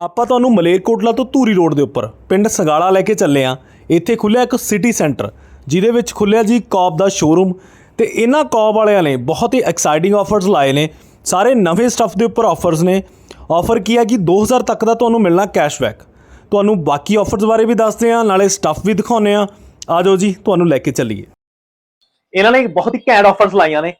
ਆਪਾਂ ਤੁਹਾਨੂੰ ਮਲੇਰਕੋਟਲਾ ਤੋਂ ਧੂਰੀ ਰੋਡ ਦੇ ਉੱਪਰ ਪਿੰਡ ਸੰਗਾਲਾ ਲੈ ਕੇ ਚੱਲੇ ਆ। ਇੱਥੇ ਖੁੱਲਿਆ ਇੱਕ ਸਿਟੀ ਸੈਂਟਰ ਜਿਹਦੇ ਵਿੱਚ ਖੁੱਲਿਆ ਜੀ ਕੌਬ ਦਾ ਸ਼ੋਰੂਮ ਤੇ ਇਹਨਾਂ ਕੌਬ ਵਾਲਿਆਂ ਨੇ ਬਹੁਤ ਹੀ ਐਕਸਾਈਟਿੰਗ ਆਫਰਸ ਲਾਏ ਨੇ। ਸਾਰੇ ਨਵੇਂ ਸਟੱਫ ਦੇ ਉੱਪਰ ਆਫਰਸ ਨੇ। ਆਫਰ ਕੀ ਹੈ ਕਿ 2000 ਤੱਕ ਦਾ ਤੁਹਾਨੂੰ ਮਿਲਣਾ ਕੈਸ਼ਬੈਕ ਤੁਹਾਨੂੰ ਬਾਕੀ ਆਫਰਸ ਬਾਰੇ ਵੀ ਦੱਸਦੇ ਆ, ਨਾਲੇ ਸਟੱਫ ਵੀ ਦਿਖਾਉਂਦੇ ਆ। ਆ ਜਾਓ ਜੀ, ਤੁਹਾਨੂੰ ਲੈ ਕੇ ਚੱਲੀਏ। ਇਹਨਾਂ ਨੇ ਬਹੁਤ ਹੀ ਘੈਂਟ ਆਫਰਸ ਲਾਈਆਂ ਨੇ।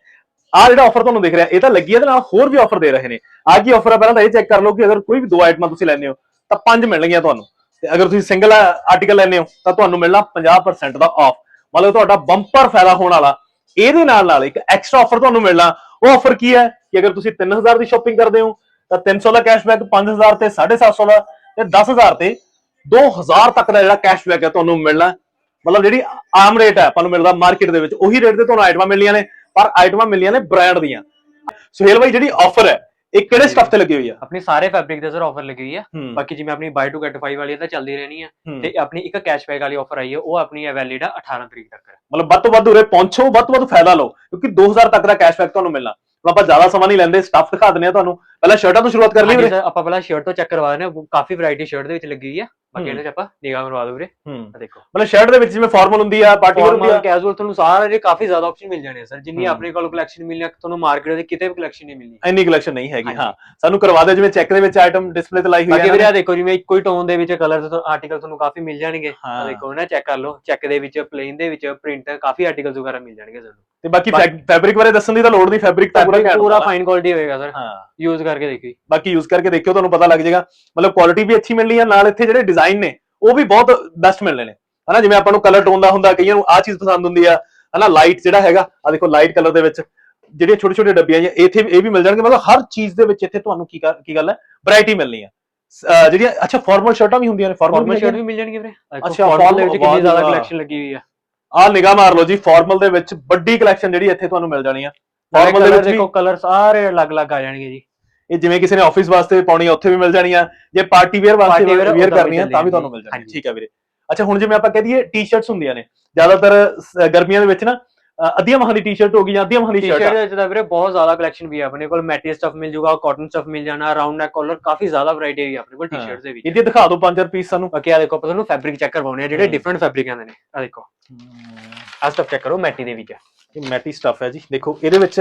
ਆਹ ਜਿਹੜਾ ਆਫਰ ਤੁਹਾਨੂੰ ਦਿਖ ਰਿਹਾ, ਇਹ ਤਾਂ ਲੱਗੀ ਹੈ ਨਾਲ ਹੋਰ ਵੀ ਆਫਰ ਦੇ ਰਹੇ ਨੇ। ਆਹ ਕੀ ਆਫਰ ਹੈ ਪਹਿਲਾਂ ਤਾਂ ਇਹ ਚੈੱਕ ਕਰ ਲਓ ਕਿ ਅਗਰ ਕੋਈ ਵੀ ਦੋ ਆਈਟਮਾਂ ਤੁਸੀਂ ਲੈਂਦੇ ਹੋ, ਤਾਂ ਪੰਜ ਮਿਲਣਗੀਆਂ ਤੁਹਾਨੂੰ। ਤੇ ਅਗਰ ਤੁਸੀਂ ਸਿੰਗਲ ਆਰਟੀਕਲ ਲੈਂਦੇ ਹੋ, ਤਾਂ ਤੁਹਾਨੂੰ ਮਿਲਣਾ 50% ਦਾ ਆਫ ਮਤਲਬ ਤੁਹਾਡਾ ਬੰਪਰ ਫਾਇਦਾ ਹੋਣ ਵਾਲਾ। ਇਹਦੇ ਨਾਲ ਨਾਲ ਇੱਕ ਐਕਸਟਰਾ ਆਫਰ ਤੁਹਾਨੂੰ ਮਿਲਣਾ। ਉਹ ਆਫਰ ਕੀ ਹੈ? ਕਿ ਅਗਰ ਤੁਸੀਂ 3000 ਦੀ ਸ਼ਾਪਿੰਗ ਕਰਦੇ ਹੋ, ਤਾਂ 300 ਦਾ ਕੈਸ਼ਬੈਕ 5000 ਤੇ 750 ਦਾ ਤੇ 10000 ਤੇ 2000 ਤੱਕ ਦਾ ਜਿਹੜਾ ਕੈਸ਼ਬੈਕ ਹੈ ਤੁਹਾਨੂੰ ਮਿਲਣਾ। ਮਤਲਬ ਜਿਹੜੀ ਆਮ ਰੇਟ ਹੈ, ਆਪਾਂ ਨੂੰ ਮਿਲਦਾ ਮਾਰਕੀਟ ਦੇ ਵਿੱਚ, ਉਹੀ ਰੇਟ ਤੇ ਤੁਹਾਨੂੰ ਆਈਟਮਾਂ ਮਿਲਣੀਆਂ ਨੇ। ਪਰ ਆਈਟਮਾਂ ਮਿਲਣੀਆਂ ਨੇ ਬ੍ਰਾਂਡ ਦੀਆਂ। ਸੁਹੇਲ ਭਾਈ ਜਿਹੜੀ ਆਫਰ ਹੈ ਇਹ ਕਿਹੜੇ ਸਟੱਫ ਤੇ ਲੱਗੀ ਹੋਈ ਆ? ਆਪਣੀ ਸਾਰੇ ਫੈਬਰਿਕ ਤੇ ਸਰ ਆਫਰ ਲੱਗੀ ਹੋਈ ਹੂੰ। ਬਾਕੀ ਜਿਵੇਂ ਆਪਣੀ ਬਾਈ ਟੂ ਗੈਟ 5 ਵਾਲੀ ਤਾਂ ਚੱਲਦੀ ਰਹਿਣੀ ਹੂੰ। ਤੇ ਆਪਣੀ ਇੱਕ ਕੈਸ਼ਬੈਕ ਵਾਲੀ ਆਫਰ ਆਈ ਹੈ ਉਹ ਆਪਣੀ ਹੈ ਵੈਲਿਡ ਆ 18 ਤਰੀਕ ਤੱਕ। ਮਤਲਬ ਵੱਧ ਤੋਂ ਵੱਧ ਉਰੇ ਪਹੁੰਚੋ ਵੱਧ ਤੋਂ ਵੱਧ ਫਾਇਦਾ ਲਓ ਕਿਉਂਕਿ 2000 ਤੱਕ ਦਾ ਕੈਸ਼ਬੈਕ ਤੁਹਾਨੂੰ ਮਿਲਣਾ। ਹੁਣ ਆਪਾਂ ਜ਼ਿਆਦਾ ਸਮਾਂ ਨਹੀਂ ਲੈਂਦੇ ਸਟੱਫ ਦਿਖਾ ਦਿੰਦੇ ਆ ਤੁਹਾਨੂੰ। ਪਹਿਲਾਂ ਸ਼ਰਟਾਂ ਤੋਂ ਸ਼ੁਰੂਆਤ ਕਰ ਲਈ ਹਾਂਜੀ ਵੀਰੇ। ਸਰ ਆਪਾਂ ਪਹਿਲਾਂ ਸ਼ਰਟ ਤੋਂ ਚੈੱਕ ਕਰਵਾ ਦਿੰਦੇ ਹਾਂ ਕਾਫੀ ਵੈਰਾਈਟੀ ਸ਼ਰਟ ਦੇ ਵਿੱਚ ਲੱਗੀ ਹੋਈ ਬਾਕੀ। ਇਹਦੇ ਚ ਆਪਾਂ ਨਿਗਾਹ ਮਰਵਾ ਦੋ ਵੀਰੇ। ਹੂੰ। ਆਹ ਦੇਖੋ। ਮਤਲਬ ਸ਼ਰਟ ਦੇ ਵਿੱਚ ਜਿਵੇਂ ਫਾਰਮਲ ਹੁੰਦੀ ਆ ਪਾਰਟੀ ਵੇਅਰ ਹੁੰਦੀ ਆ। ਕੈਜੂਅਲ ਤੁਹਾਨੂੰ ਸਾਰੇ ਕਾਫੀ ਜ਼ਿਆਦਾ ਆਪਸ਼ਨ ਮਿਲ ਜਾਣੇ ਸਰ ਜਿੰਨੀ ਹੂੰ। ਆਪਣੇ ਕੋਲ ਕਲੈਕਸ਼ਨ ਮਿਲਣੀ ਹੈ ਤੁਹਾਨੂੰ ਮਾਰਕੀਟ ਦੇ ਕਿਤੇ ਵੀ ਕਲੈਕਸ਼ਨ ਨਹੀਂ ਮਿਲਣੀ। ਇੰਨੀ ਕਲੈਕਸ਼ਨ ਨਹੀਂ ਹੈਗੀ ਹਾਂਜੀ। ਹਾਂ। ਸਾਨੂੰ ਕਰਵਾ ਦਿਓ ਜਿਵੇਂ ਚੈੱਕ ਦੇ ਵਿੱਚ ਆਈਟਮ ਡਿਸਪਲੇ ਤੇ ਲਾਈ ਹੋਈ ਬਾਕੀ ਹੈ ਵੀਰੇ ਆਹ ਦੇਖੋ ਜਿਵੇਂ ਇੱਕੋ ਹੀ ਟੋਨ ਦੇ ਵਿੱਚ ਕਲਰ ਤੇ ਆਰਟੀਕਲ ਤੁਹਾਨੂੰ ਕਾਫੀ ਮਿਲ ਜਾਣਗੇ। ਹਾਂ। ਆਹ ਦੇਖੋ ਨਾ ਚੈੱਕ ਕਰ ਲਓ। ਚੈੱਕ ਦੇ ਵਿੱਚ ਪਲੇਨ ਦੇ ਵਿੱਚ ਪ੍ਰਿੰਟ ਕਾਫੀ ਆਰਟੀਕਲਸ ਵਗੈਰਾ ਮਿਲ ਜਾਣਗੇ ਤੁਹਾਨੂੰ ਤੇ ਬਾਕੀ ਫੈਬਰਿਕ ਬਾਰੇ ਦੱਸਣ ਦੀ ਤਾਂ ਲੋੜ ਨਹੀਂ ਫੈਬਰਿਕ ਤਾਂ ਪੂਰਾ ਘੈਂਟ ਪੂਰਾ। ਫਾਈਨ ਕੁਆਲਿਟੀ ਹੋਏਗਾ ਸਰ ਹਾਂ। ਯੂਜ਼ ਕਰਕੇ ਦੇਖੀ। ਬਾਕੀ ਯੂਜ਼ ਕਰਕੇ ਦੇਖਿਓ ਤੁਹਾਨੂੰ ਪਤਾ ਲੱਗ ਜਾਏਗਾ। ਮਤਲਬ ਕੁਆਲਿਟੀ ਵੀ ਅੱਛੀ ਮਿਲਣੀ ਹੈ ਨਾਲ ਇੱਥੇ ਜਿਹੜੇ ਡਿਜ਼ਾਈਨ ਨੇ ਉਹ ਵੀ ਬਹੁਤ ਬੈਸਟ ਮਿਲਣੇ ਨੇ। ਹਨਾ ਜਿਵੇਂ ਆਪਾਂ ਨੂੰ ਕਲਰ ਟੋਨ ਦਾ ਹੁੰਦਾ ਕਈਆਂ ਨੂੰ ਆਹ ਚੀਜ਼ ਪਸੰਦ ਹੁੰਦੀ ਆ। ਹਨਾ ਲਾਈਟ ਜਿਹੜਾ ਹੈਗਾ ਆ ਦੇਖੋ ਲਾਈਟ ਕਲਰ ਦੇ ਵਿੱਚ ਜਿਹੜੀਆਂ ਛੋਟੇ ਛੋਟੇ ਡੱਬੀਆਂ ਜੀ ਇੱਥੇ ਇਹ ਵੀ ਮਿਲ ਜਾਣਗੇ। ਮਤਲਬ ਹਰ ਚੀਜ਼ ਦੇ ਵਿੱਚ ਇੱਥੇ ਤੁਹਾਨੂੰ ਕੀ ਕੀ ਗੱਲ ਹੈ ਵੈਰਾਈਟੀ ਮਿਲਣੀ ਆ। ਜਿਹੜੀਆਂ ਅੱਛਾ ਫਾਰਮਲ ਸ਼ਰਟਾਂ ਵੀ ਹੁੰਦੀਆਂ ਨੇ ਫਾਰਮਲ ਸ਼ਰਟ ਵੀ ਮਿਲ ਜਾਣਗੇ ਵੀਰੇ। ਅੱਛਾ, ਫਾਰਮਲ ਦੇ ਵਿੱਚ ਕਿੰਨੀ ਜ਼ਿਆਦਾ। ਕਲੈਕਸ਼ਨ ਲੱਗੀ ਹੋਈ ਆ। ਆ ਨਿਗਾਹ ਮਾਰ ਲਓ ਜੀ ਫਾਰਮਲ ਦੇ ਵਿੱਚ ਵੱਡੀ ਕਲੈਕਸ਼ਨ ਜਿਹੜੀ ਇੱਥੇ ਤੁਹਾਨੂੰ ਮਿਲ ਜਾਣੀ ਆ। ਫਾਰਮਲ ਦੇ ਵਿੱਚ ਦੇਖੋ ਕਲਰ ਸਾਰੇ ਅਲੱਗ-ਅਲੱਗ ਆ ਜਾਣਗੇ ਜੀ। ਇਹ ਜਿਵੇਂ ਕਿਸੇ ਨੇ ਆਫਿਸ ਵਾਸਤੇ ਪਾਉਣੀ ਆ ਉੱਥੇ ਵੀ ਮਿਲ ਜਾਣੀ ਆ। ਜੇ ਪਾਰਟੀ ਵੇਅਰ ਵਾਸਤੇ ਵੇਅਰ ਕਰਨੀ ਆ ਤਾਂ ਵੀ। ਤੁਹਾਨੂੰ ਮਿਲ ਜਾਣੀ। ਠੀਕ ਆ ਵੀਰੇ। ਅੱਛਾ ਹੁਣ ਜਿਵੇਂ ਆਪਾਂ ਕਹਿ ਦਈਏ ਟੀ-ਸ਼ਰਟਸ ਹੁੰਦੀਆਂ ਨੇ ਜ਼ਿਆਦਾਤਰ ਗਰਮੀਆਂ ਦੇ ਵਿੱਚ ਨਾ ਅੱਧੀਆਂ ਮਹਾਂ ਦੀ ਟੀ-ਸ਼ਰਟ ਹੋ ਗਈ ਜਾਂ ਅੱਧੀਆਂ ਮਹਾਂ ਦੀ ਟੀ-ਸ਼ਰਟ ਸ਼ਰਟ ਦੇ ਵੀਰੇ ਬਹੁਤ ਜ਼ਿਆਦਾ ਕਲੈਕਸ਼ਨ ਵੀ ਆ ਆਪਣੇ ਕੋਲ। ਮੈਟੀ ਸਟਫ ਮਿਲ ਜੂਗਾ ਕਾਟਨ ਸਟਫ ਮਿਲ ਜਾਣਾ ਰਾਉਂਡ ਨੈਕ ਕਾਲਰ ਕਾਫੀ ਜ਼ਿਆਦਾ ਵੈਰਾਈਟੀ ਹੈ ਆਪਣੇ ਕੋਲ ਹਾਂ। ਟੀ-ਸ਼ਰਟ ਦੇ ਵਿੱਚ। ਇਹਦੇ ਦਿਖਾ ਦਿਓ ਪੰਜ ਚਾਰ ਪੀਸ ਸਾਨੂੰ। ਬਾਕੀ ਆ ਦੇਖੋ ਆਪਾਂ ਤੁਹਾਨੂੰ ਫੈਬਰਿਕ ਚੈੱਕ ਕਰਵਾਉਣੇ ਆ ਜਿਹੜੇ। ਡਿਫਰੈਂਟ ਫੈਬਰਿਕ ਆਉਂਦੇ ਨੇ। ਆ ਦੇਖੋ। ਆ ਸਟਫ ਚੈੱਕ ਕਰੋ ਮੈਟੀ ਦੇ ਵਿੱਚ। ਇਹ ਮੈਟੀ ਸਟਫ ਹੈ ਜੀ। ਦੇਖੋ ਇਹਦੇ ਵਿੱਚ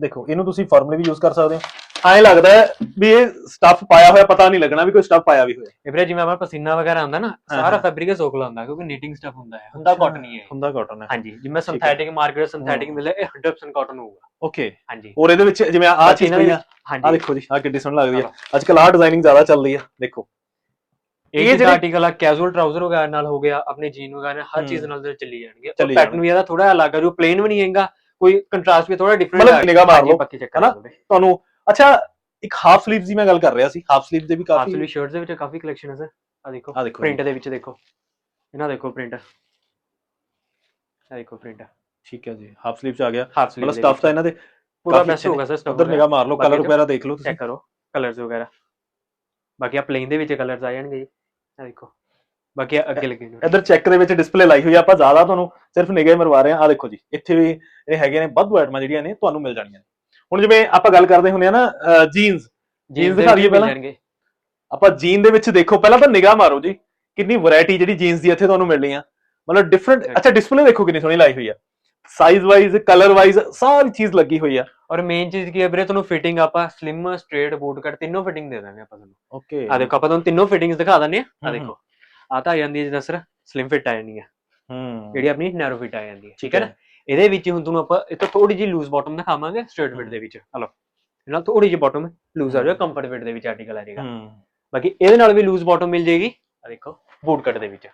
ਦੇਖੋ ਇਹਨੂੰ ਤੁਸੀਂ ਫਾਰਮਲੀ ਵੀ ਯੂਜ਼ ਕਰ ਸਕਦੇ ਹੋ। ਐਂ ਲੱਗਦਾ ਹੈ ਵੀ ਇਹ ਸਟਫ ਪਾਇਆ ਹੋਇਆ ਪਤਾ ਨਹੀਂ ਲੱਗਣਾ ਵੀ ਕੋਈ ਸਟਫ ਪਾਇਆ ਵੀ ਹੋਇਆ। ਇਹ ਵੀਰੇ ਜਿਵੇਂ ਆਪਣਾ ਪਸੀਨਾ ਵਗੈਰਾ ਆਉਂਦਾ ਨਾ ਸਾਰਾ। ਫੈਬਰਿਕ ਸੋਕਲਾ ਹੁੰਦਾ ਕਿਉਂਕਿ ਨੀਟਿੰਗ ਸਟਫ ਹੁੰਦਾ ਹੈ। ਹੁੰਦਾ ਕਾਟਨ ਹੀ ਹੈ। ਹੁੰਦਾ ਕਾਟਨ ਹੈ। ਹਾਂਜੀ ਜਿਵੇਂ ਸਿੰਥੈਟਿਕ ਮਾਰਕੀਟ ਸਿੰਥੈਟਿਕ ਮਿਲੇ ਇਹ 100% ਕਾਟਨ ਹੋਊਗਾ। ਓਕੇ ਹਾਂਜੀ। ਔਰ ਇਹਦੇ ਵਿੱਚ ਜਿਵੇਂ ਆਹ ਬਾਕੀ ਚੀਜ਼ ਪਈ ਦੇ ਆ ਆ ਦੇਖੋ ਜੀ ਆ ਕਿੱਡੀ ਸੋਹਣੀ ਲੱਗਦੀ ਆ। ਅੱਜ ਕੱਲ ਆਹ ਡਿਜ਼ਾਈਨਿੰਗ ਜ਼ਿਆਦਾ ਚੱਲ ਰਹੀ ਆ ਦੇਖੋ। ਇਹ ਜਿਹੜਾ ਆਰਟੀਕਲ ਆ ਕੈਜੂਅਲ ਟਰਾਊਜ਼ਰ ਵਗੈਰਾ ਨਾਲ ਹੋ ਗਿਆ ਆਪਣੇ ਜੀਨ ਵਗੈਰਾ ਨਾਲ, ਹਰ। ਚੀਜ਼ ਨਾਲ ਤੇ ਚੱਲੀ ਜਾਣਗੇ। ਚੱਲੀ ਪੈਟਰਨ ਵੀ ਇਹਦਾ ਥੋੜਾ ਅਲੱਗ ਆ ਜੋ ਪਲੇਨ ਵੀ ਨਹੀਂ ਹੈਗਾ ਕੋਈ ਕੰਟਰਾਸਟ ਵੀ ਥੋੜਾ ਡਿਫਰੈਂਟ ਮਤਲਬ ਨਿਗਾਹ ਮਾਰ ਲਓ ਪੱਕੀ ਚੱਕ ਹਨਾ? ਤੁਹਾਨੂੰ ਅੱਛਾ ਇੱਕ ਹਾਫ ਸਲੀਵਸ ਦੀ ਮੈਂ ਗੱਲ ਕਰ ਰਿਹਾ ਸੀ ਹਾਫ ਸਲੀਵਸ ਦੇ ਵੀ ਕਾਫੀ ਕਾਫੀ ਸ਼ਰਟਸ ਦੇ ਵਿੱਚ ਕਾਫੀ ਕਲੈਕਸ਼ਨ ਹੈ ਸਰ। ਆ ਦੇਖੋ ਆ ਦੇਖੋ ਪ੍ਰਿੰਟ ਦੇ ਵਿੱਚ ਦੇਖੋ। ਇਹਨਾਂ ਦੇਖੋ ਪ੍ਰਿੰਟ ਆ ਦੇਖੋ ਪ੍ਰਿੰਟ ਠੀਕ ਹੈ ਜੀ ਹਾਫ ਸਲੀਵਸ ਆ ਗਿਆ। ਹਾਫ ਮਤਲਬ ਸਟਫ ਤਾਂ ਇਹਨਾਂ ਦੇ ਪੂਰਾ ਕਾਫੀ ਅੱਛੇ ਹੋਗਾ ਸਰ ਸਟਫ ਉਧਰ ਨਿਗਾਹ ਮਾਰ ਲਓ ਕਲਰ ਵਗੈਰਾ ਦੇਖ ਲਓ ਤੁਸੀਂ। ਚੈੱਕ ਕਰੋ ਕਲਰਸ ਵਗੈਰਾ। ਬਾਕੀ ਆ ਪਲੇਨ ਦੇ ਵਿੱਚ ਕਲਰਸ ਆ ਜਾਣਗੇ ਜੀ। ਆ ਦੇਖੋ। ਬਾਕੀ ਆਹ ਅੱਗੇ ਲੱਗੇ ਨੇ। ਇੱਧਰ ਚੈੱਕ ਦੇ ਵਿੱਚ ਡਿਸਪਲੇ ਲਾਈ ਹੋਈ ਆ ਆਪਾਂ ਜ਼ਿਆਦਾ ਤੁਹਾਨੂੰ ਸਿਰਫ ਨਿਗਾਹ ਹੀ ਮਰਵਾ ਰਹੇ ਆ ਆ ਦੇਖੋ ਜੀ ਇੱਥੇ ਵੀ ਇਹ ਹੈਗੇ ਨੇ ਵਾਧੂ ਆਈਟਮਾਂ ਜਿਹੜੀਆਂ ਨੇ ਤੁਹਾਨੂੰ ਮਿਲ ਜਾਣੀਆਂ ਨੇ। ਹੁਣ ਜਿਵੇਂ ਆਪਾਂ ਗੱਲ ਕਰਦੇ ਹੁੰਦੇ ਆ ਨਾ ਜੀਨਸ Jeans ਦਿਖਾ ਦਈਏ ਪਹਿਲਾਂ। ਆਪਾਂ ਜੀਨ ਦੇ ਵਿੱਚ ਦੇਖੋ ਪਹਿਲਾਂ ਤਾਂ ਨਿਗਾਹ ਮਾਰੋ ਜੀ ਕਿੰਨੀ ਵੈਰਾਈਟੀ ਜਿਹੜੀ ਜੀਨਸ ਦੀ ਇੱਥੇ ਤੁਹਾਨੂੰ ਮਿਲਣੀ ਆ। ਮਤਲਬ ਡਿਫਰੈਂਟ ਅੱਛਾ ਡਿਸਪਲੇ ਦੇਖੋ ਕਿੰਨੀ ਸੋਹਣੀ ਲਾਈ ਹੋਈ ਆ। ਸਾਈਜ਼ ਵਾਈਜ਼ ਕਲਰ ਵਾਈਜ਼ ਸਾਰੀ ਚੀਜ਼ ਲੱਗੀ ਹੋਈ ਆ। ਔਰ ਮੇਨ ਚੀਜ਼ ਕੀ ਹੈ ਵੀਰੇ ਤੁਹਾਨੂੰ ਫਿਟਿੰਗ ਆਪਾਂ ਸਲਿਮ ਸਟ੍ਰੇਟ ਬੂਟ ਕੱਟ ਤਿੰਨੋਂ ਫਿਟਿੰਗ ਦੇ ਦਾਂਗੇ ਆਪਾਂ ਤੁਹਾਨੂੰ। ਓਕੇ ਆ ਦੇਖੋ ਆਪਾਂ ਤੁਹਾਨੂੰ ਤਿੰਨੋਂ ਫਿਟਿੰਗਸ ਦਿਖਾ ਦਿੰਨੇ ਆ ਆ ਦੇਖੋ। ਆ ਤਾਂ ਆ ਜਾਂਦੀ ਹੈ ਜਿੱਦਾਂ ਸਰ ਸਲਿਮ ਫਿਟ ਆ ਜਾਂਦੀ ਹੈ। ਹੂੰ। ਜਿਹੜੀ ਆਪਣੀ ਨੈਰੋ ਫਿਟ ਆ ਜਾਂਦੀ ਹੈ। ਠੀਕ ਹੈ ਨਾ? ਇਹਦੇ ਵਿੱਚ ਹੁਣ ਤੁਹਾਨੂੰ ਆਪਾਂ ਇੱਥੇ ਥੋੜੀ ਜਿਹੀ ਲੂਜ਼ ਬਾਟਮ ਦਿਖਾਵਾਂਗੇ ਸਟ੍ਰੇਟ ਫਿਟ ਦੇ ਵਿੱਚ। ਹਲੋ। ਇਹ ਨਾਲ ਥੋੜੀ ਜਿਹੀ ਬਾਟਮ ਲੂਜ਼ ਆ ਜਾਏਗਾ ਕੰਫਰਟ ਫਿਟ ਦੇ ਵਿੱਚ ਆਰਟੀਕਲ ਆ ਜਾਏਗਾ। ਹੂੰ। ਬਾਕੀ ਇਹਦੇ ਨਾਲ ਵੀ ਲੂਜ਼ ਬਾਟਮ ਮਿਲ ਜਾਏਗੀ। ਆ ਦੇਖੋ ਬੂਟ ਕੱਟ ਦੇ ਵਿੱਚ।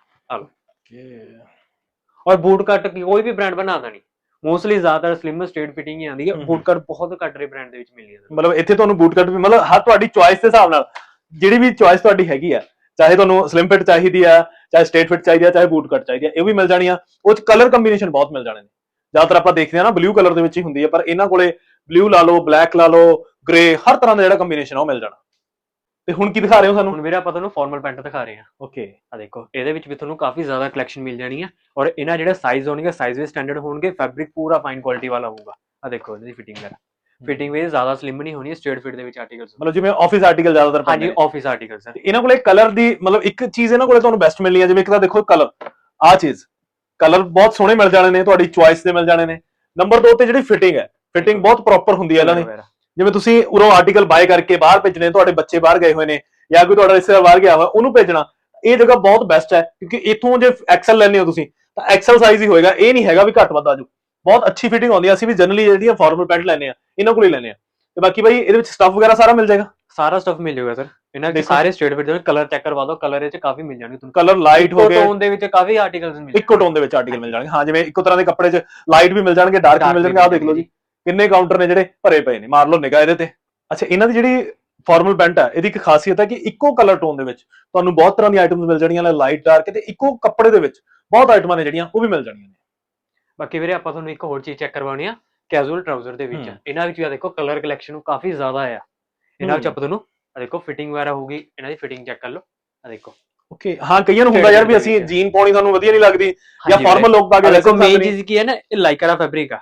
ਔਰ ਬੂਟ ਕੱਟ ਕੋਈ ਵੀ ਬ੍ਰਾਂਡ ਬਣਾਉਂਦਾ ਨਹੀਂ ਮੋਸਟਲੀ ਜ਼ਿਆਦਾਤਰ ਸਲਿਮ ਸਟ੍ਰੇਟ ਫਿਟਿੰਗ ਹੀ ਆਉਂਦੀ ਹੈ। ਬੂਟ ਕੱਟ ਬਹੁਤ ਘੱਟ ਰੇ ਬ੍ਰਾਂਡ ਦੇ ਵਿੱਚ ਮਿਲ ਜਾਂਦਾ ਮਤਲਬ ਇੱਥੇ ਤੁਹਾਨੂੰ ਬੂਟ ਕੱਟ ਵੀ ਮਤਲਬ ਹਰ ਤੁਹਾਡੀ ਚੁਆਇਸ ਦੇ ਹਿਸਾਬ ਨਾਲ ਜਿਹੜੀ ਵੀ ਚੁਆਇਸ ਤੁਹਾਡੀ ਹੈਗੀ ਆ ਚਾਹੇ ਤੁਹਾਨੂੰ ਸਲਿਮ ਫਿਟ ਚਾਹੀਦੀ ਆ ਚਾਹੇ ਸਟ੍ਰੇਟ ਫਿਟ ਚਾਹੀਦੀ ਆ ਚਾਹੇ ਬੂਟ ਕੱਟ ਚਾਹੀਦੀ ਆ ਇਹ ਵੀ ਮਿਲ ਜਾਣੀ ਆ। ਉਹ ਚ ਕਲਰ ਕੰਬੀਨੇਸ਼ਨ ਬਹੁਤ ਮਿਲ ਜਾਣੇ ਨੇ। ਜ਼ਿਆਦਾਤਰ ਆਪਾਂ ਦੇਖਦੇ ਆ ਨਾ ਬਲੂ ਕਲਰ ਦੇ ਵਿੱਚ ਹੀ ਹੁੰਦੀ ਆ ਪਰ ਇਹਨਾਂ ਕੋਲੇ ਬਲੂ ਲਾ ਲਓ ਬਲੈਕ ਲਾ ਲਓ ਗ੍ਰੇ ਹਰ ਤਰ੍ਹਾਂ ਦਾ ਜਿਹੜਾ ਕੰਬੀਨੇਸ਼ਨ ਆ ਉਹ ਮਿਲ ਜਾਣਾ। ਤੇ ਹੁਣ ਕੀ ਦਿਖਾ ਰਹੇ ਹੋ ਸਾਨੂੰ? ਹੁਣ ਵੀਰੇ ਆਪਾਂ ਤੁਹਾਨੂੰ ਫਾਰਮਲ ਪੈਂਟ ਦਿਖਾ ਰਹੇ ਹਾਂ ਓਕੇ ਆ ਦੇਖੋ ਇਹਦੇ ਵਿੱਚ ਵੀ ਤੁਹਾਨੂੰ ਕਾਫੀ ਜ਼ਿਆਦਾ ਕਲੈਕਸ਼ਨ ਮਿਲ ਜਾਣੀ ਹੈ ਔਰ ਇਹਨਾਂ ਜਿਹੜੇ ਸਾਈਜ਼ ਹੋਣਗੇ ਸਾਈਜ਼ ਵੀ ਸਟੈਂਡਰਡ ਹੋਣਗੇ ਫੈਬਰਿਕ ਪੂਰਾ ਫਾਈਨ ਕੁਆਲਿਟੀ ਵਾਲਾ ਹੋਊਗਾ। ਆ ਦੇਖੋ ਇਹਦੀ ਫਿਟਿੰਗ ਵਗੈਰਾ। ਫਿਟਿੰਗ ਵੀ ਜ਼ਿਆਦਾ ਸਲਿਮ ਨਹੀਂ ਹੋਣੀ ਸਟ੍ਰੇਟ ਫਿਟ ਦੇ ਵਿੱਚ ਆਰਟੀਕਲਸ ਮਤਲਬ ਜਿਵੇਂ ਆਫਿਸ ਆਰਟੀਕਲ ਜ਼ਿਆਦਾਤਰ ਪੈਂਦੇ ਹਾਂਜੀ। ਆਫਿਸ ਆਰਟੀਕਲਸ ਹੈ ਤੇ ਇਹਨਾਂ ਕੋਲੇ ਕਲਰ ਦੀ ਮਤਲਬ ਇੱਕ ਚੀਜ਼ ਇਹਨਾਂ ਕੋਲੇ ਤੁਹਾਨੂੰ ਬੈਸਟ ਮਿਲਣੀ ਹੈ ਜਿਵੇਂ ਇੱਕ ਤਾਂ ਦੇਖੋ ਕਲਰ ਆ ਚੀਜ਼। ਕਲਰ ਬਹੁਤ ਸੋਹਣੇ ਮਿਲ ਜਾਣੇ ਨੇ ਤੁਹਾਡੀ ਚੁਆਇਸ ਦੇ ਮਿਲ ਜਾਣੇ ਨੇ। ਨੰਬਰ 2 ਤੇ ਜਿਹੜੀ ਫਿਟਿੰਗ ਹੈ ਫਿਟਿੰਗ ਬਹੁਤ ਪ੍ਰੋਪਰ ਹੁੰਦੀ ਹੈ ਇਹਨਾਂ ਦੀ। ਜਿਵੇਂ ਤੁਸੀਂ ਉਰੋਂ ਆਰਟੀਕਲ ਬਾਏ ਕਰਕੇ ਬਾਹਰ ਭੇਜਣੇ ਤੁਹਾਡੇ ਬੱਚੇ ਬਾਹਰ ਗਏ ਹੋਏ ਨੇ ਜਾਂ ਕੋਈ ਤੁਹਾਡਾ ਰਿਸ਼ਤੇਦਾਰ ਬਾਹਰ ਗਿਆ ਹੋਇਆ ਉਹਨੂੰ ਭੇਜਣਾ ਇਹ ਜਗ੍ਹਾ ਬਹੁਤ ਬੈਸਟ ਹੈ ਕਿਉਂਕਿ ਇਥੋਂ ਜੇ ਐਕਸਲ ਲੈਣੇ ਹੋ ਤੁਸੀਂ ਤਾਂ ਐਕਸਲ ਸਾਈਜ਼ ਹੀ ਹੋਏਗਾ ਇਹ ਨਹੀਂ ਹੈਗਾ ਵੀ ਘੱਟ ਵੱਧ ਆਜੂ ਬਹੁਤ ਅੱਛੀ ਫਿਟਿੰਗ ਆਉਂਦੀ ਹੈ ਅਸੀਂ ਵੀ ਜਨਰਲੀ ਜਿਹੜੀਆਂ ਫਾਰਮਲ ਪੈਂਟ ਲੈਣੇ ਆ ਇਹਨਾਂ ਕੋਲ ਹੀ ਲੈਣੇ ਆ। ਤੇ ਬਾਕੀ ਬਾਈ ਇਹਦੇ ਵਿੱਚ ਸਟਫ ਵਗੈਰਾ ਸਾਰਾ ਮਿਲ ਜਾਏਗਾ? ਸਾਰਾ ਸਟਫ ਮਿਲ ਜਾਊਗਾ ਸਰ ਇਹਨਾਂ ਦੇ। ਸਾਰੇ ਸਟ੍ਰੇਟ ਫਿਟ ਦੇ ਕਲਰ ਚੈੱਕ ਕਰਵਾ ਦਿਓ ਕਲਰ ਇਹ ਚ ਕਾਫੀ ਮਿਲ ਜਾਣਗੇ ਤੁਹਾਨੂੰ। ਕਲਰ ਲਾਈਟ ਹੋ ਗਏ। ਟੋਨ ਦੇ ਵਿੱਚ ਕਾਫੀ ਆਰਟੀਕਲਸ ਮਿਲ ਇੱਕੋ ਟੋਨ ਦੇ ਵਿੱਚ ਆਰਟੀਕਲ ਮਿਲ ਜਾਣਗੇ। ਹਾਂ ਜਿਵੇਂ ਇੱਕੋ ਤਰ੍ਹਾਂ ਦੇ ਕੱਪੜੇ 'ਚ ਲਾਈਟ ਵੀ ਮਿਲ ਜਾਣਗੇ ਡਾਰਕ ਵੀ ਮਿਲ ਜਾਣਗੇ। ਆਹ ਦੇਖ ਲਓ ਜੀ ਕਿੰਨੇ ਕਾਊਂਟਰ ਨੇ ਜਿਹੜੇ ਭਰੇ ਪਏ ਨੇ। ਮਾਰ ਲਓ ਨਿਗਾਹ ਇਹਦੇ ਤੇ। ਅੱਛਾ ਇਹਨਾਂ ਦੀ ਜਿਹੜੀ ਫਾਰਮਲ ਪੈਂਟ ਹੈ ਇਹਦੀ ਇੱਕ ਖਾਸੀਅਤ ਹੈ ਕਿ ਇੱਕੋ ਕਲਰ ਟੋਨ ਦੇ ਵਿੱਚ ਤੁਹਾਨੂੰ ਬਹੁਤ ਤਰ੍ਹਾਂ ਦੀਆਂ ਆਈਟਮਸ ਮਿਲ ਜਾਣਗੀਆਂ ਲਾਈਟ ਡਾਰਕ ਤੇ ਇੱਕੋ ਕੱਪੜੇ ਦੇ ਵਿੱਚ ਬਹੁਤ ਆਈਟਮਾਂ ਨੇ ਜਿਹੜੀਆਂ ਉਹ ਵੀ ਮਿਲ ਜਾਣਗੀਆਂ ਨੇ। ਬਾਕੀ ਵੀਰੇ ਆਪਾਂ ਤੁਹਾਨੂੰ ਇੱਕ ਹੋਰ ਚੀਜ਼ ਚੈੱਕ ਕਰਵਾਉਣੀ ਆ ਕੈਜੂਅਲ ਟਰਾਊਜ਼ਰ ਦੇ ਵਿੱਚ। ਇਹਨਾਂ ਵਿੱਚ ਵੀ ਆ ਦੇਖੋ ਕਲਰ ਕਲੈਕਸ਼ਨ ਕਾਫੀ ਜ਼ਿਆਦਾ ਆ। ਇਹਨਾਂ ਵਿੱਚ। ਆਪਾਂ ਤੁਹਾਨੂੰ ਆ ਦੇਖੋ ਫਿਟਿੰਗ ਵਗੈਰਾ ਹੋਊਗੀ ਇਹਨਾਂ ਦੀ ਫਿਟਿੰਗ ਚੈੱਕ ਕਰ ਲਓ। ਆ ਦੇਖੋ। ਓਕੇ ਹਾਂ ਕਈਆਂ ਨੂੰ ਹੁੰਦਾ ਯਾਰ ਵੀ ਅਸੀਂ ਜੀਨ ਪਾਉਣੀ ਸਾਨੂੰ ਵਧੀਆ ਨਹੀਂ ਲੱਗਦੀ ਜਾਂ। ਫਾਰਮਲ ਲੋਕ ਪਾ ਕੇ ਦੇਖੋ ਮੇਨ ਚੀਜ਼ ਕੀ ਹੈ ਨਾ ਇਹ ਲਾਈਕਰਾ ਫੈਬਰਿਕ ਆ।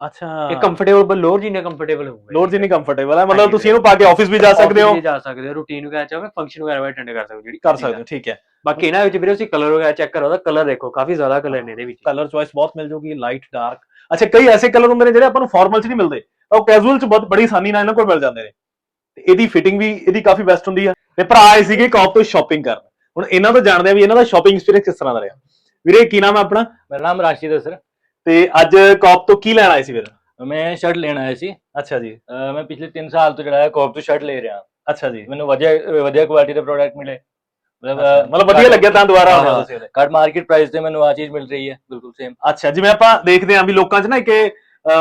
ਅੱਛਾ। ਇਹ ਕੰਫਰਟੇਬਲ ਲੋਰ ਜਿੰਨਾ ਕੰਫਰਟੇਬਲ ਹੋਊਗਾ। ਲੋਰ ਜਿੰਨੀ ਕੰਫਰਟੇਬਲ ਹੈ ਮਤਲਬ ਤੁਸੀਂ ਇਹਨੂੰ ਪਾ ਕੇ ਆਫਿਸ ਵੀ ਜਾ ਸਕਦੇ ਹੋ। ਜਾ ਸਕਦੇ ਹੋ ਰੂਟੀਨ ਵਗੈਰਾ ਚਾਹੋ ਫੰਕਸ਼ਨ ਵਗੈਰਾ ਵੀ ਅਟੈਂਡ ਕਰ ਸਕਦੇ ਹੋ ਜਿਹੜੀ ਕਰ ਸਕਦੇ ਹੋ ਠੀਕ ਹੈ। ਬਾਕੀ ਇਹਨਾਂ ਵਿੱਚ ਵੀਰੇ ਤੁਸੀਂ ਕਲਰ ਵਗੈਰਾ ਚੈੱਕ ਕਰੋ ਤਾਂ ਕਲਰ ਦੇਖੋ ਕਾਫੀ ਜ਼ਿਆਦਾ ਕਲਰ ਨੇ ਇਹਦੇ ਵਿੱਚ। ਕਲਰ ਚੁਆਇਸ ਬਹੁਤ ਮਿਲ ਜੂਗੀ ਲਾਈਟ ਡਾਰਕ ਅੱਛਾ ਕਈ ਐਸੇ ਕਲਰ ਹੁੰਦੇ ਨੇ ਜਿਹੜੇ ਆਪਾਂ ਨੂੰ ਫਾਰਮਲ 'ਚ ਨਹੀਂ ਮਿਲਦੇ। ਉਹ ਕੈਜੂਅਲ 'ਚ ਬਹੁਤ ਬੜੀ ਆਸਾਨੀ ਨਾਲ ਇਹਨਾਂ ਕੋਲ ਮਿਲ ਜਾਂਦੇ ਨੇ। ਤੇ ਇਹਦੀ ਫਿਟਿੰਗ ਵੀ ਇਹਦੀ ਕਾਫੀ ਬੈਸਟ ਹੁੰਦੀ ਆ। ਤੇ ਭਰਾ ਆਏ ਸੀਗੇ ਕੌਪ ਤੋਂ ਸ਼ਾਪਿੰਗ ਕਰਨ। ਹੁਣ ਇਹਨਾਂ ਤੋਂ ਜਾਣਦੇ ਆ ਵੀ ਇਹਨਾਂ ਦਾ ਸ਼ਾਪਿੰਗ ਐਕਸਪੀਰੀਅੰਸ ਕਿਸ ਤਰ੍ਹਾਂ ਦਾ ਰਿਹਾ। ਵੀਰੇ ਕੀ ਨਾਮ ਹੈ ਆਪਣਾ? ਮੇਰਾ ਨਾਮ ਰਾਸ਼ਿਦ ਹੈ ਸਰ। ਤੇ ਅੱਜ ਕੌਪ ਤੋਂ ਕੀ ਲੈਣ ਆਏ ਸੀ ਵੀਰੇ ਮੈਂ ਸ਼ਰਟ ਲੈਣ ਆਇਆ ਸੀ। ਅੱਛਾ ਜੀ। ਅਹ ਮੈਂ ਪਿਛਲੇ 3 ਸਾਲ ਤੋਂ ਜਿਹੜਾ ਹੈ ਕੋਪ ਤੋਂ ਸ਼ਰਟ ਲੈ ਰਿਹਾ। ਅੱਛਾ ਜੀ। ਮੈਨੂੰ ਵਧੀਆ ਵਧੀਆ ਕੁਆਲਿਟੀ ਦੇ ਪ੍ਰੋਡਕਟ ਮਿਲੇ। ਮਤਲਬ ਅੱਛਾ, ਅਹ, ਮਤਲਬ ਵਧੀਆ ਲੱਗਿਆ ਤਾਂ ਦੁਬਾਰਾ ਹੋ ਹਾਂ। ਤੁਸੀਂ ਉਹਦੇ ਘੱਟ ਮਾਰਕੀਟ ਪ੍ਰਾਈਸ ਤੇ ਮੈਨੂੰ ਆ ਚੀਜ਼ ਮਿਲ ਰਹੀ ਹੈ। ਬਿਲਕੁਲ ਸੇਮ ਅੱਛਾ ਜਿਵੇਂ ਆਪਾਂ ਦੇਖਦੇ ਆਂ ਵੀ ਲੋਕਾਂ 'ਚ ਨਾ ਇੱਕ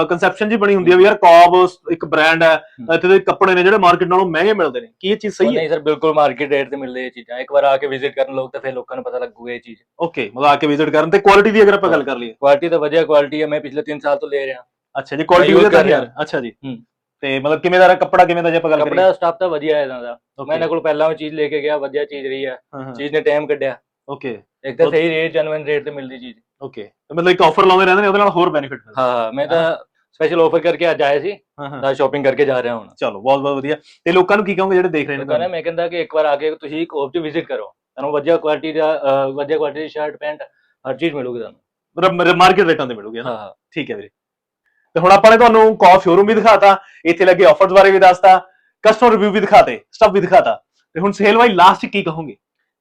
ਕਨਸੈਪਸ਼ਨ ਜੀ ਬਣੀ ਹੁੰਦੀ ਹੈ ਵੀ ਯਾਰ ਕੌਬ ਇੱਕ ਬ੍ਰਾਂਡ ਹੈ ਇੱਥੇ ਦੇ ਕੱਪੜੇ ਨੇ ਜਿਹੜੇ ਮਾਰਕੀਟ ਨਾਲੋਂ ਮਹਿੰਗੇ ਮਿਲਦੇ ਨੇ। ਕੀ ਇਹ ਚੀਜ਼ ਸਹੀ ਹੈ ਨਹੀਂ ਸਰ ਬਿਲਕੁਲ ਮਾਰਕੀਟ ਰੇਟ ਤੇ ਮਿਲ ਰਹੀ ਹੈ ਚੀਜ਼ਾਂ। ਇੱਕ ਵਾਰ ਆ ਕੇ ਵਿਜ਼ਿਟ ਕਰਨ ਲੋਕ ਤਾਂ ਫਿਰ ਲੋਕਾਂ ਨੂੰ ਪਤਾ ਲੱਗੂਗਾ ਇਹ ਚੀਜ਼। ਓਕੇ ਮਤਲਬ ਆ ਕੇ ਵਿਜ਼ਿਟ ਕਰਨ ਤੇ ਕੁਆਲਿਟੀ ਦੀ ਅਗਰ ਆਪਾਂ ਗੱਲ ਕਰ ਲਈਏ। ਕੁਆਲਿਟੀ ਤਾਂ ਵਧੀਆ ਕੁਆਲਿਟੀ ਹੈ ਮੈਂ ਪਿਛਲੇ 3 ਸਾਲ ਤੋਂ ਲੈ ਰਿਹਾ। ਅੱਛਾ ਜੀ ਕੁਆਲਿਟੀ ਉਹਦੇ ਕਰ ਰਿਹਾ। ਯਾਰ ਅੱਛਾ ਜੀ। ਤੇ ਮਤਲਬ ਕਿਵੇਂ ਦਾ ਕੱਪੜਾ ਕਿਵੇਂ ਦਾ ਜੇ ਆਪਾਂ ਗੱਲ ਕਰੀਏ? ਕੱਪੜਾ ਸਟਾਫ ਤਾਂ ਵਧੀਆ ਹੈ ਇਹਨਾਂ ਦਾ। ਮੈਂ ਇਹਨਾਂ ਕੋਲ ਪਹਿਲਾਂ ਵੀ ਚੀਜ਼ ਲੈ ਕੇ ਗਿਆ ਵਧੀਆ ਚੀਜ਼ ਰਹੀ ਹਾਂ, ਚੀਜ਼ ਨੇ ਟਾਈਮ ਕੱਢਿਆ। ਓਕੇ ਇੱਕ ਤਾਂ ਬਹੁਤ- ਸਹੀ ਰੇਟ ਜਨਵਨ ਰੇਟ ਤੇ ਮਿਲਦੀ ਚੀਜ਼। ਓਕੇ ਤੇ ਮਤਲਬ ਇੱਕ ਆਫਰ ਲਾਉਂਦੇ ਰਹਿੰਦੇ ਨੇ ਉਹਦੇ ਨਾਲ ਹੋਰ ਬੈਨੀਫਿਟ ਮਿਲਦਾ। ਹਾਂ ਮੈਂ ਤਾਂ ਸਪੈਸ਼ਲ ਆਫਰ ਕਰਕੇ ਅੱਜ ਆਇਆ ਸੀ ਹਾਂ ਹਾਂ। ਤਾਂ ਸ਼ਾਪਿੰਗ ਕਰਕੇ ਜਾ ਰਿਹਾ ਹੁਣ। ਚਲੋ ਬਹੁਤ ਬਹੁਤ ਵਧੀਆ। ਤੇ ਲੋਕਾਂ ਨੂੰ ਕੀ ਕਹੋਗੇ ਜਿਹੜੇ ਦੇਖ ਰਹੇ ਨੇ ਤੁਹਾਨੂੰ? ਮੈਂ ਕਹਿੰਦਾ ਕਿ ਇੱਕ ਵਾਰ ਆ ਕੇ ਤੁਸੀਂ ਕੋਪ 'ਚ ਵਿਜ਼ਿਟ ਕਰੋ। ਤੁਹਾਨੂੰ ਵਧੀਆ ਕੁਆਲਿਟੀ ਦਾ ਵਧੀਆ ਕੁਆਲਿਟੀ ਦੀ ਸ਼ਰਟ ਪੈਂਟ ਹਰ ਚੀਜ਼ ਮਿਲੂਗੀ ਤੁਹਾਨੂੰ। ਮਤਲਬ ਮਾਰਕੀਟ ਰੇਟਾਂ ਤੇ ਮਿਲੂਗੀ ਹਾਂ ਹਾਂ ਠੀਕ ਹੈ ਵੀਰੇ। ਤੇ ਹੁਣ ਆਪਾਂ ਨੇ ਤੁਹਾਨੂੰ ਕੌਫ ਸ਼ੋਰੂਮ ਵੀ ਦਿਖਾਤਾ ਇੱਥੇ ਲੱਗੇ ਆਫਰਸ ਬਾਰੇ ਵੀ ਦੱਸਤਾ ਕਸਟਮਰ ਰਿਵਿਊ ਵੀ ਦਿਖਾਤੇ ਸਟਫ ਵੀ ਦਿਖਾਤਾ। ਤੇ ਹੁਣ ਸੇਲ ਵਾਈ ਲਾਸਟ ਕੀ ਕਹੋਗੇ?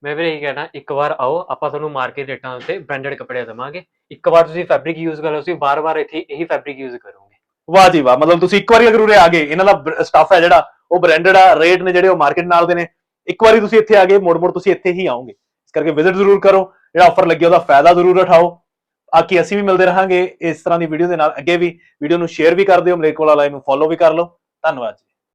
ਮੈਂ ਵੀਰੇ ਇਹ ਕਹਿਣਾ, ਇੱਕ ਵਾਰ ਆਓ, ਆਪਾਂ ਤੁਹਾਨੂੰ ਮਾਰਕੀਟ ਰੇਟਾਂ ਉੱਤੇ ਬ੍ਰਾਂਡਡ ਕੱਪੜੇ ਦਵਾਂਗੇ। ਇੱਕ ਵਾਰ ਤੁਸੀਂ ਫੈਬਰਿਕ ਯੂਜ਼ ਕਰੋ ਤੁਸੀਂ ਬਾਰ-ਬਾਰ ਇੱਥੇ ਇਹੀ ਫੈਬਰਿਕ ਯੂਜ਼ ਕਰੋਗੇ। ਵਾਹ ਜੀ ਵਾਹ, ਮਤਲਬ ਤੁਸੀਂ ਇੱਕ ਵਾਰੀ ਅਗਰ ਉਰੇ ਆ ਗਏ, ਇਹਨਾਂ ਦਾ ਸਟਾਫ ਹੈ ਜਿਹੜਾ, ਉਹ ਬ੍ਰਾਂਡਡ ਆ ਰੇਟ ਨੇ ਜਿਹੜੇ ਉਹ ਮਾਰਕੀਟ ਨਾਲ ਦੇ ਨੇ, ਇੱਕ ਵਾਰੀ ਤੁਸੀਂ ਇੱਥੇ ਆ ਗਏ ਮੋੜ ਮੋੜ ਤੁਸੀਂ ਇੱਥੇ ਹੀ ਆਓਗੇ। ਇਸ ਕਰਕੇ ਵਿਜ਼ਿਟ ਜ਼ਰੂਰ ਕਰੋ, ਜਿਹੜਾ ਆਫਰ ਲੱਗਿਆ ਉਹਦਾ ਫਾਇਦਾ ਜ਼ਰੂਰ ਉਠਾਓ। ਆਕੀ ਅਸੀਂ ਵੀ ਮਿਲਦੇ ਰਹਾਂਗੇ ਇਸ ਤਰ੍ਹਾਂ ਦੀ ਵੀਡੀਓ ਦੇ ਨਾਲ, ਅੱਗੇ ਵੀ ਵੀਡੀਓ ਨੂੰ ਸ਼ੇਅਰ ਵੀ ਕਰ ਦਿਓ, ਮੇਰੇ ਕੋਲ ਲਾਈਵ ਨੂੰ ਫੋਲੋ ਵੀ ਕਰ ਲਓ। ਧੰਨਵਾਦ ਜੀ।